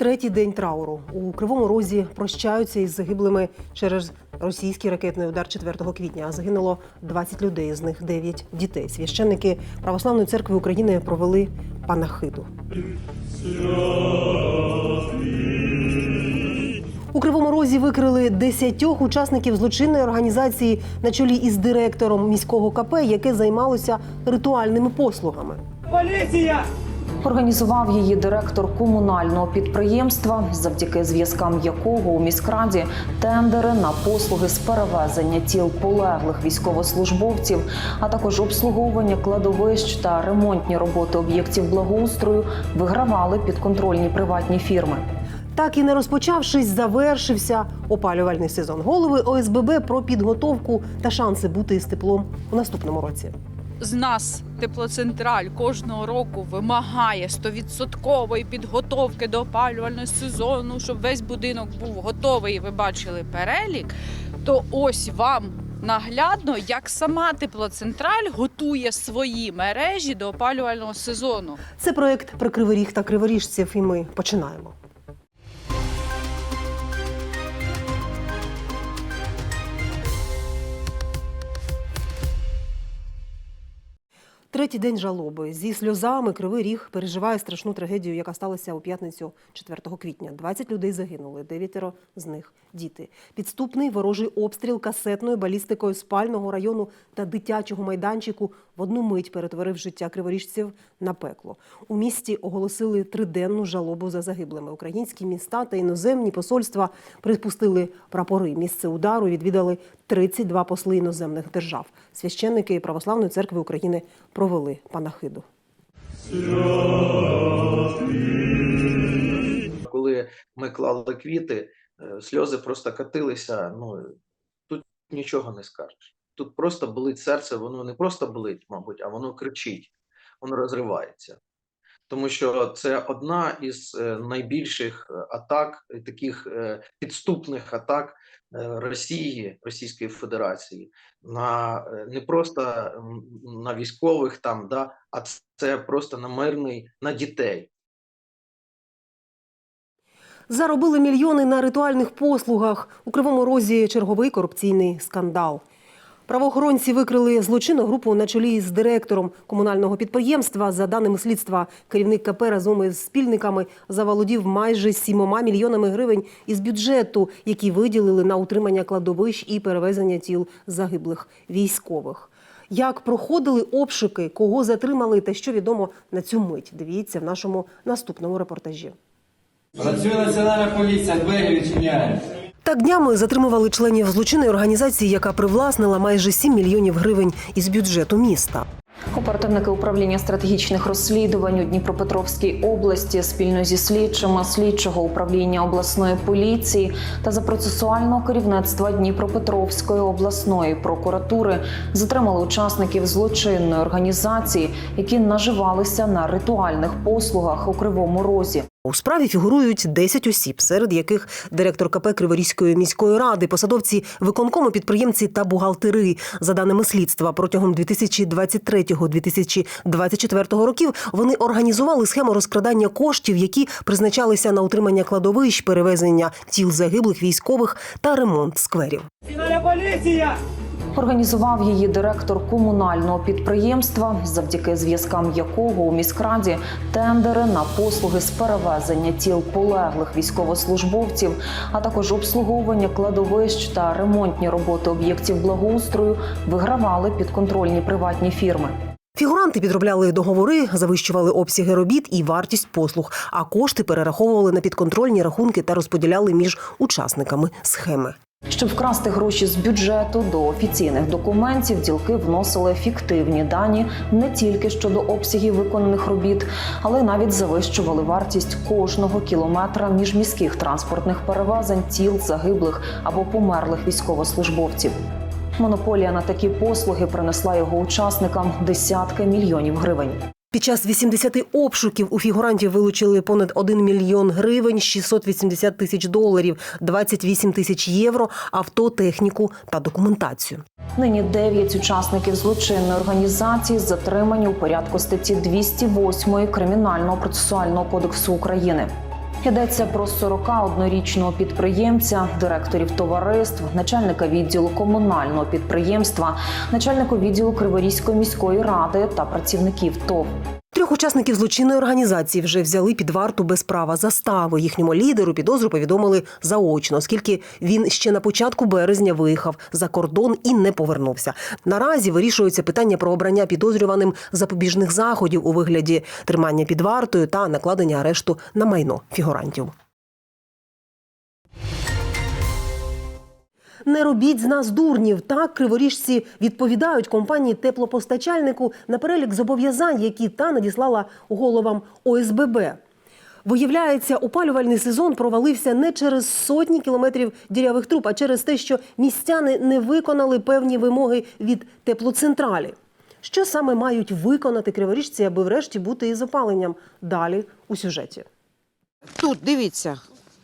Третій день трауру у кривому розі прощаються із загиблими через російський ракетний удар 4 квітня. Загинуло 20 людей, з них 9 дітей. Священники Православної церкви України провели панахиду. У кривому розі викрили десятьох учасників злочинної організації на чолі із директором міського КП, яке займалося ритуальними послугами. Поліція! Організував її директор комунального підприємства, завдяки зв'язкам якого у міськраді тендери на послуги з перевезення тіл полеглих військовослужбовців, а також обслуговування кладовищ та ремонтні роботи об'єктів благоустрою вигравали підконтрольні приватні фірми. Так і не розпочавшись, завершився опалювальний сезон. Голови ОСББ про підготовку та шанси бути із теплом у наступному році. З нас теплоцентраль кожного року вимагає 100% підготовки до опалювального сезону, щоб весь будинок був готовий. і Ви бачили перелік. То ось вам наглядно, як сама теплоцентраль готує свої мережі до опалювального сезону. Це проект про кривий ріг та криворіжців, і ми починаємо. Третій день жалоби зі сльозами Кривий Ріг переживає страшну трагедію, яка сталася у п'ятницю 4 квітня. 20 людей загинули, дев'ятеро з них діти. Підступний ворожий обстріл касетною балістикою спального району та дитячого майданчику в одну мить перетворив життя криворіжців на пекло. У місті оголосили триденну жалобу за загиблими. Українські міста та іноземні посольства припустили прапори. Місце удару відвідали 32 посли іноземних держав. Священники Православної церкви України провели панахиду. коли ми клали квіти, е, сльози просто катилися. Ну тут нічого не скажеш. Тут просто болить серце, воно не просто болить, мабуть, а воно кричить, воно розривається. Тому що це одна із е, найбільших е, атак, е, таких підступних атак Росії, Російської Федерації на не просто на військових там, да, а це просто на мирний, на дітей. Заробили мільйони на ритуальних послугах. У Кривому Розі черговий корупційний скандал. Правоохоронці викрили злочинну групу на чолі з директором комунального підприємства. За даними слідства, керівник КП разом із спільниками заволодів майже сімома мільйонами гривень із бюджету, які виділили на утримання кладовищ і перевезення тіл загиблих військових. Як проходили обшуки, кого затримали та що відомо на цю мить? Дивіться в нашому наступному репортажі. Працює національна поліція, двері відчиняє. Так днями затримували членів злочинної організації, яка привласнила майже 7 мільйонів гривень із бюджету міста. Оперативники управління стратегічних розслідувань у Дніпропетровській області спільно зі слідчими слідчого управління обласної поліції та за процесуального керівництва Дніпропетровської обласної прокуратури затримали учасників злочинної організації, які наживалися на ритуальних послугах у Кривому Розі. У справі фігурують 10 осіб, серед яких директор КП Криворізької міської ради, посадовці виконкому підприємці та бухгалтери. За даними слідства, протягом 2023-2024 років вони організували схему розкрадання коштів, які призначалися на утримання кладовищ, перевезення тіл загиблих військових та ремонт скверів. Поліція! Організував її директор комунального підприємства, завдяки зв'язкам якого у міськраді тендери на послуги з перевезення тіл полеглих військовослужбовців, а також обслуговування кладовищ та ремонтні роботи об'єктів благоустрою вигравали підконтрольні приватні фірми. Фігуранти підробляли договори, завищували обсяги робіт і вартість послуг, а кошти перераховували на підконтрольні рахунки та розподіляли між учасниками схеми. Щоб вкрасти гроші з бюджету до офіційних документів, ділки вносили фіктивні дані не тільки щодо обсягів виконаних робіт, але навіть завищували вартість кожного кілометра міжміських транспортних перевезень тіл загиблих або померлих військовослужбовців. Монополія на такі послуги принесла його учасникам десятки мільйонів гривень. Під час 80 обшуків у фігурантів вилучили понад 1 мільйон гривень, 680 тисяч доларів, 28 тисяч євро, авто, техніку та документацію. Нині дев'ять учасників злочинної організації затримані у порядку статті 208 Кримінального процесуального кодексу України. Йдеться про 41-річного підприємця, директорів товариств, начальника відділу комунального підприємства, начальника відділу Криворізької міської ради та працівників ТОВ. Трьох учасників злочинної організації вже взяли під варту без права застави. Їхньому лідеру підозру повідомили заочно, оскільки він ще на початку березня виїхав за кордон і не повернувся. Наразі вирішується питання про обрання підозрюваним запобіжних заходів у вигляді тримання під вартою та накладення арешту на майно фігурантів. Не робіть з нас дурнів. Так криворіжці відповідають компанії теплопостачальнику на перелік зобов'язань, які та надіслала головам ОСББ. Виявляється, опалювальний сезон провалився не через сотні кілометрів дірявих труб, а через те, що містяни не виконали певні вимоги від теплоцентралі. Що саме мають виконати криворіжці, аби врешті бути із опаленням? Далі у сюжеті. Тут дивіться,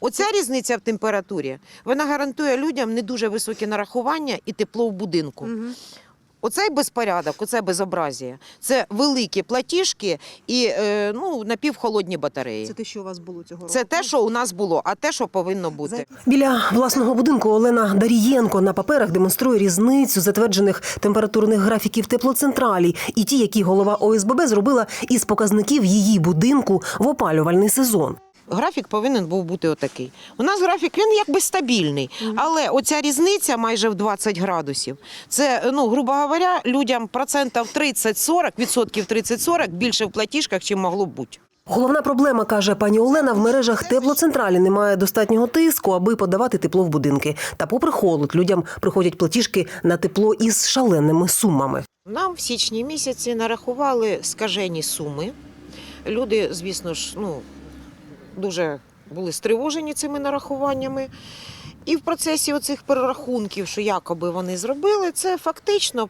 оця різниця в температурі вона гарантує людям не дуже високі нарахування і тепло в будинку. Оцей безпорядок, оце безобразія це великі платіжки і е, ну, напівхолодні батареї. Це те, що у вас було цього Це те, що у нас було, а те, що повинно бути. Біля власного будинку Олена Дарієнко на паперах демонструє різницю затверджених температурних графіків теплоцентралі і ті, які голова ОСББ зробила із показників її будинку в опалювальний сезон. Графік повинен був бути отакий. У нас графік він якби стабільний, але оця різниця майже в 20 градусів. Це, ну, грубо говоря, людям процентів 30-40, відсотків 30-40 більше в платіжках, чим могло б бути. Головна проблема, каже пані Олена, в мережах теплоцентралі немає достатнього тиску, аби подавати тепло в будинки. Та попри холод, людям приходять платіжки на тепло із шаленими сумами. Нам в січні місяці нарахували скажені суми. Люди, звісно ж, ну, дуже були стривожені цими нарахуваннями. І в процесі оцих перерахунків, що якоби вони зробили, це фактично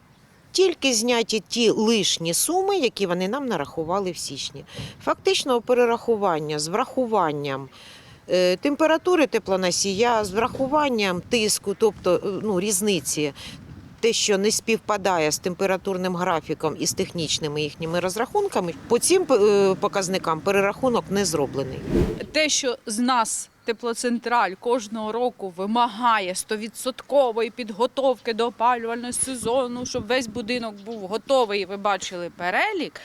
тільки зняті ті лишні суми, які вони нам нарахували в січні. Фактично перерахування з врахуванням е, температури теплоносія, з врахуванням тиску, тобто е, ну, різниці те, що не співпадає з температурним графіком і з технічними їхніми розрахунками, по цим е, показникам перерахунок не зроблений. те, що з нас теплоцентраль кожного року вимагає 100% підготовки до опалювального сезону, щоб весь будинок був готовий, і ви бачили перелік,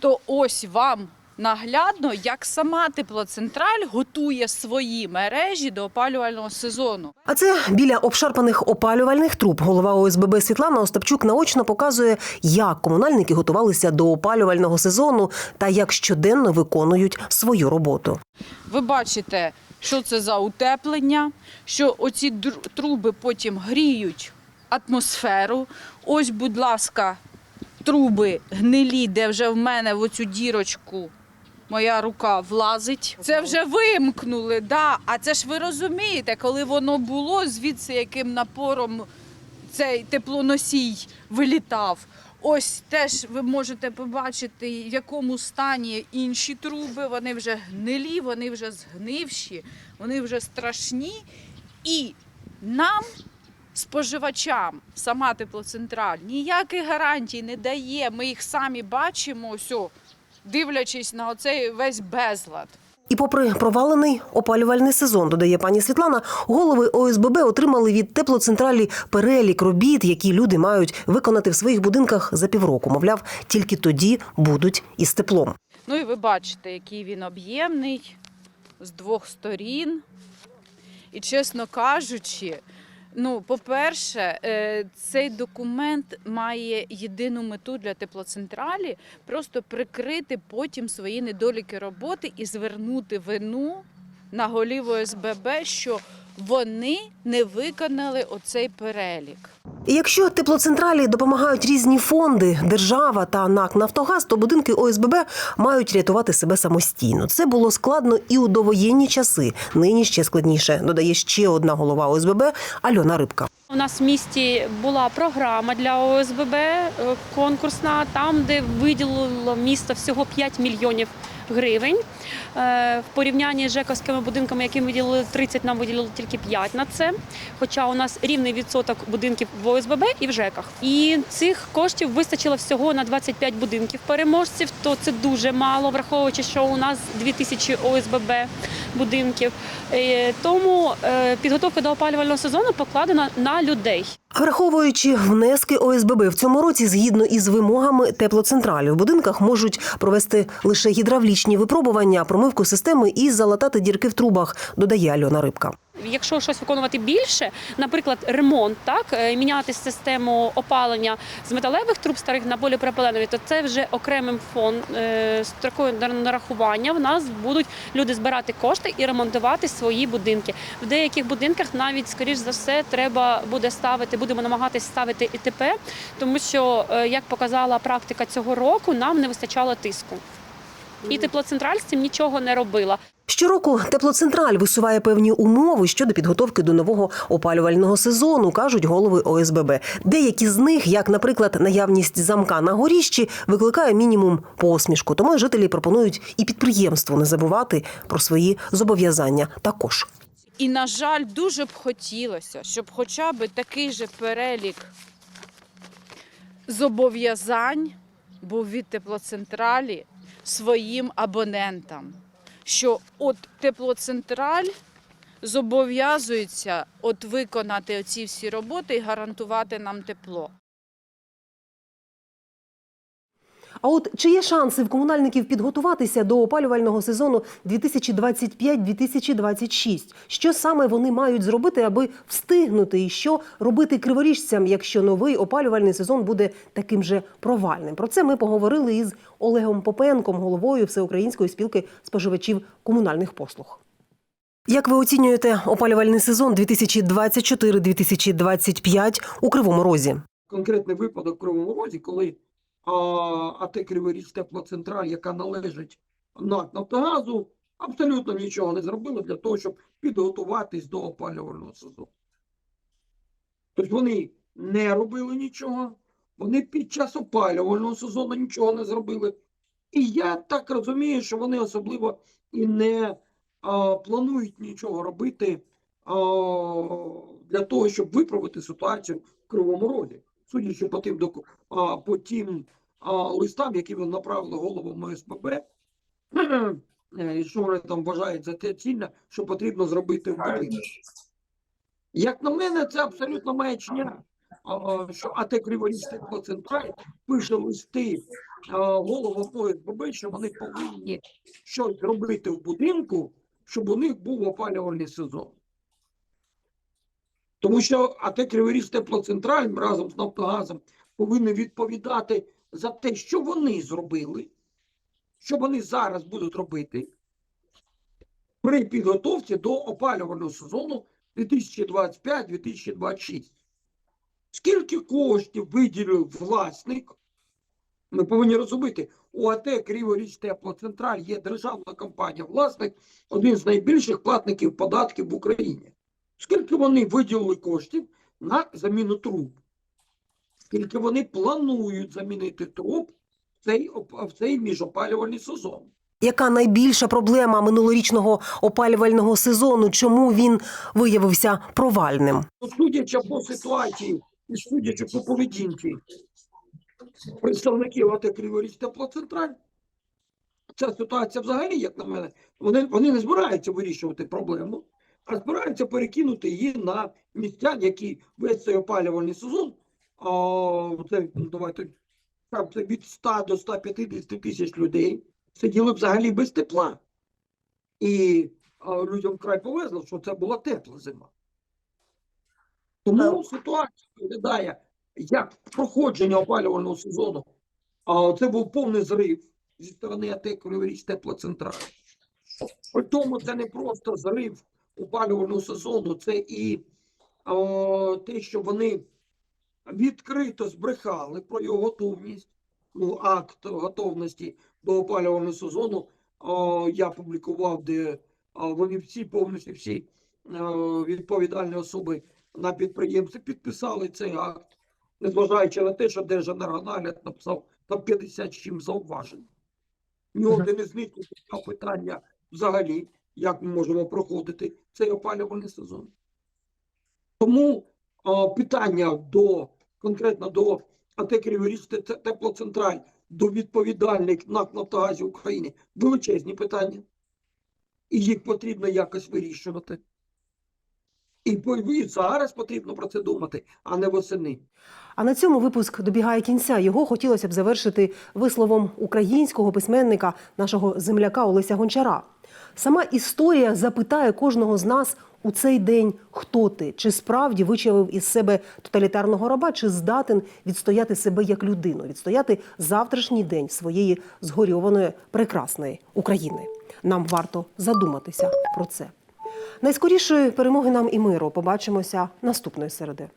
то ось вам наглядно, як сама теплоцентраль готує свої мережі до опалювального сезону. А це біля обшарпаних опалювальних труб. Голова ОСББ Світлана Остапчук наочно показує, як комунальники готувалися до опалювального сезону та як щоденно виконують свою роботу. Ви бачите, що це за утеплення, що оці труби потім гріють атмосферу. Ось, будь ласка, труби гнилі, де вже в мене в оцю дірочку моя рука влазить. Це вже вимкнули, да. А це ж ви розумієте, коли воно було, звідси яким напором цей теплоносій вилітав. Ось теж ви можете побачити, в якому стані інші труби. Вони вже гнилі, вони вже згнивші, вони вже страшні. І нам, споживачам, сама теплоцентраль ніяких гарантій не дає. Ми їх самі бачимо, ось, дивлячись на оцей весь безлад. І попри провалений опалювальний сезон, додає пані Світлана, голови ОСББ отримали від теплоцентралі перелік робіт, які люди мають виконати в своїх будинках за півроку. Мовляв, тільки тоді будуть із теплом. Ну і ви бачите, який він об'ємний з двох сторін. І чесно кажучи, ну, по-перше, е, цей документ має єдину мету для теплоцентралі просто прикрити потім свої недоліки роботи і звернути вину на голів ОСББ, що вони не виконали оцей перелік. І якщо теплоцентралі допомагають різні фонди, держава та НАК Нафтогаз, то будинки ОСББ мають рятувати себе самостійно. Це було складно і у довоєнні часи. Нині ще складніше. Додає ще одна голова ОСББ Альона Рибка. У нас в місті була програма для ОСББ е, конкурсна, там, де виділило місто всього 5 мільйонів гривень. Е, В порівнянні з ЖЕКовськими будинками, яким виділили 30, нам виділили тільки 5 на це. Хоча у нас рівний відсоток будинків в ОСББ і в ЖЕКах. І цих коштів вистачило всього на 25 будинків переможців, то це дуже мало, враховуючи, що у нас 2000 ОСББ будинків. Е, Тому е, підготовка до опалювального сезону покладена на людей. Враховуючи внески ОСББ в цьому році, згідно із вимогами теплоцентралі, в будинках можуть провести лише гідравлічні випробування, промивку системи і залатати дірки в трубах, додає Альона Рибка. Якщо щось виконувати більше, наприклад, ремонт, так е, міняти систему опалення з металевих труб старих на поліпропиленові, то це вже окремим фонд е, строкою на- нарахування. В нас будуть люди збирати кошти і ремонтувати свої будинки. В деяких будинках навіть скоріш за все треба буде ставити, будемо намагатись ставити ІТП, тому що е, як показала практика цього року, нам не вистачало тиску. І теплоцентраль з цим нічого не робила. Щороку теплоцентраль висуває певні умови щодо підготовки до нового опалювального сезону, кажуть голови ОСББ. Деякі з них, як, наприклад, наявність замка на горіщі, викликає мінімум посмішку. Тому жителі пропонують і підприємству не забувати про свої зобов'язання також. І, на жаль, дуже б хотілося, щоб хоча б такий же перелік зобов'язань був від теплоцентралі своїм абонентам. Що от теплоцентраль зобов'язується от виконати оці всі роботи і гарантувати нам тепло. А от чи є шанси в комунальників підготуватися до опалювального сезону 2025-2026? Що саме вони мають зробити, аби встигнути? І що робити криворіжцям, якщо новий опалювальний сезон буде таким же провальним? Про це ми поговорили із Олегом Попенком, головою Всеукраїнської спілки споживачів комунальних послуг. Як ви оцінюєте опалювальний сезон 2024-2025 у Кривому Розі? конкретний випадок в Кривому Розі, коли АТ Криворіж Теплоцентраль, яка належить НАК Нафтогазу, абсолютно нічого не зробила для того, щоб підготуватись до опалювального сезону. Тобто вони не робили нічого, вони під час опалювального сезону нічого не зробили. І я так розумію, що вони особливо і не а, планують нічого робити а, для того, щоб виправити ситуацію в Кривому Розі судячи по тим доку- а, по тим а, листам, які він направили головам ОСББ, е, що вони там вважають за те цільне, що потрібно зробити в будинку. Як на мене, це абсолютно маячня. А, Що АТ Криворізь Теплоцентраль пише листи головам ОСББ, що вони повинні щось робити в будинку, щоб у них був опалювальний сезон. Тому що АТ Криворіж Теплоцентраль разом з Нафтогазом повинні відповідати за те, що вони зробили, що вони зараз будуть робити при підготовці до опалювального сезону 2025-2026. Скільки коштів виділив власник? Ми повинні розуміти, у АТ Криворіж Теплоцентраль є державна компанія, власник, один з найбільших платників податків в Україні. Скільки вони виділили коштів на заміну труб? Скільки вони планують замінити труб в цей, в цей міжопалювальний сезон? Яка найбільша проблема минулорічного опалювального сезону? Чому він виявився провальним? Ну, Судячи по ситуації і судячи по поведінці представників АТ Криворіж Теплоцентраль, ця ситуація взагалі, як на мене, вони, вони не збираються вирішувати проблему, а збираються перекинути її на містян, які весь цей опалювальний сезон, а, це, ну, давайте, там це від 100 до 150 тисяч людей, сиділи взагалі без тепла. І а, людям вкрай повезло, що це була тепла зима. Тому ситуація виглядає як проходження опалювального сезону. А це був повний зрив зі сторони АТ Криворіж Теплоцентраль. При тому це не просто зрив опалювального сезону, це і о, те, що вони відкрито збрехали про його готовність, ну, акт готовності до опалювального сезону. О, я публікував, де о, вони всі повністю всі о, відповідальні особи на підприємстві підписали цей акт, незважаючи на те, що Держенергонагляд написав там 50 з чим зауважень. ні один із них не питання взагалі, як ми можемо проходити цей опалювальний сезон. Тому о, питання до конкретно до АТ вирішити теплоцентраль, до відповідальних НАК Нафтогазі України величезні питання. І їх потрібно якось вирішувати. І, зараз потрібно про це думати, а не восени. А на цьому випуск добігає кінця. Його хотілося б завершити висловом українського письменника, нашого земляка Олеся Гончара. Сама історія запитає кожного з нас у цей день, хто ти, чи справді вичавив із себе тоталітарного раба, чи здатен відстояти себе як людину, відстояти завтрашній день своєї згорьованої прекрасної України. Нам варто задуматися про це. Найскорішої перемоги нам і миру. Побачимося наступної середи.